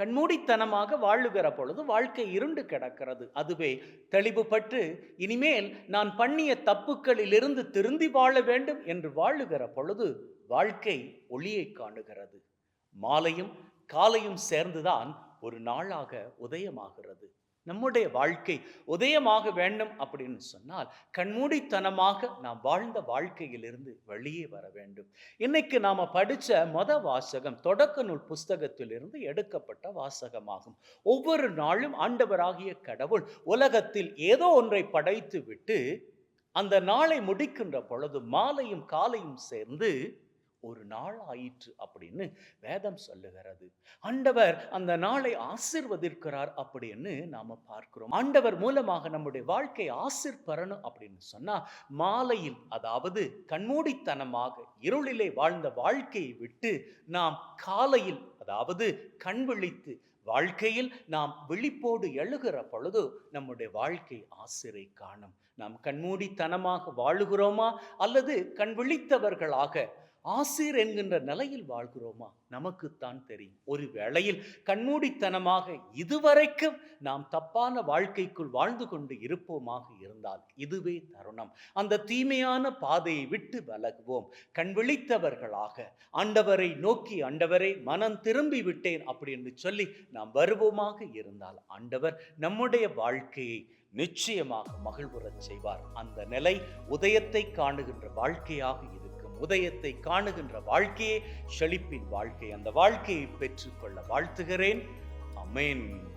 கண்மூடித்தனமாக வாழுகிற பொழுது வாழ்க்கை இருண்டு கிடக்கிறது. அதுவே தெளிவுபட்டு இனிமேல் நான் பண்ணிய தப்புக்களிலிருந்து திருந்தி வாழ வேண்டும் என்று வாழுகிற பொழுது வாழ்க்கை ஒளியை காணுகிறது. மாலையும் காலையும் சேர்ந்துதான் ஒரு நாளாக உதயமாகிறது. நம்முடைய வாழ்க்கை உதயமாக வேண்டும் அப்படின்னு சொன்னால் கண்மூடித்தனமாக நாம் வாழ்ந்த வாழ்க்கையிலிருந்து வெளியே வர வேண்டும். இன்னைக்கு நாம் படித்த மொத வாசகம் தொடக்க நூல் புஸ்தகத்திலிருந்து எடுக்கப்பட்ட வாசகமாகும். ஒவ்வொரு நாளும் ஆண்டவராகிய கடவுள் உலகத்தில் ஏதோ ஒன்றை படைத்து விட்டு அந்த நாளை முடிக்கின்ற பொழுது மாலையும் காலையும் சேர்ந்து ஒரு நாள் ஆயிற்று அப்படின்னு வேதம் சொல்லுகிறது. ஆண்டவர் அந்த நாளை ஆசிர்வதிக்கிறார் அப்படின்னு நாம பார்க்கிறோம். ஆண்டவர் மூலமாக நம்முடைய வாழ்க்கை ஆசிர் பெறணும் அப்படின்னு சொன்னா மாலையில் அதாவது கண்மூடித்தனமாக இருளிலே வாழ்ந்த வாழ்க்கையை விட்டு நாம் காலையில் அதாவது கண் விழித்து வாழ்க்கையில் நாம் விழிப்போடு எழுகிற பொழுது நம்முடைய வாழ்க்கை ஆசிரை காணும். நாம் கண்மூடித்தனமாக வாழுகிறோமா அல்லது கண் விழித்தவர்களாக ஆசிர் என்கின்ற நிலையில் வாழ்கிறோமா? நமக்குத்தான் தெரியும். ஒரு வேளையில் கண்மூடித்தனமாக இதுவரைக்கும் நாம் தப்பான வாழ்க்கைக்குள் வாழ்ந்து கொண்டு இருப்போமாக இருந்தால் இதுவே தருணம். அந்த தீமையான பாதையை விட்டு விலகுவோம். கண் விழித்தவர்களாக ஆண்டவரை நோக்கி ஆண்டவரை மனம் திரும்பி விட்டேன் அப்படின்னு சொல்லி நாம் வருவோமாக இருந்தால் ஆண்டவர் நம்முடைய வாழ்க்கையை நிச்சயமாக மகிழ்வுறச் செய்வார். அந்த நிலை உதயத்தை காணுகின்ற வாழ்க்கையாக இருக்கும் உதயத்தை காணுகின்ற வாழ்க்கையே செழிப்பின் வாழ்க்கை. அந்த வாழ்க்கையை பெற்றுக்கொள்ள வாழ்த்துகிறேன். அமேன்.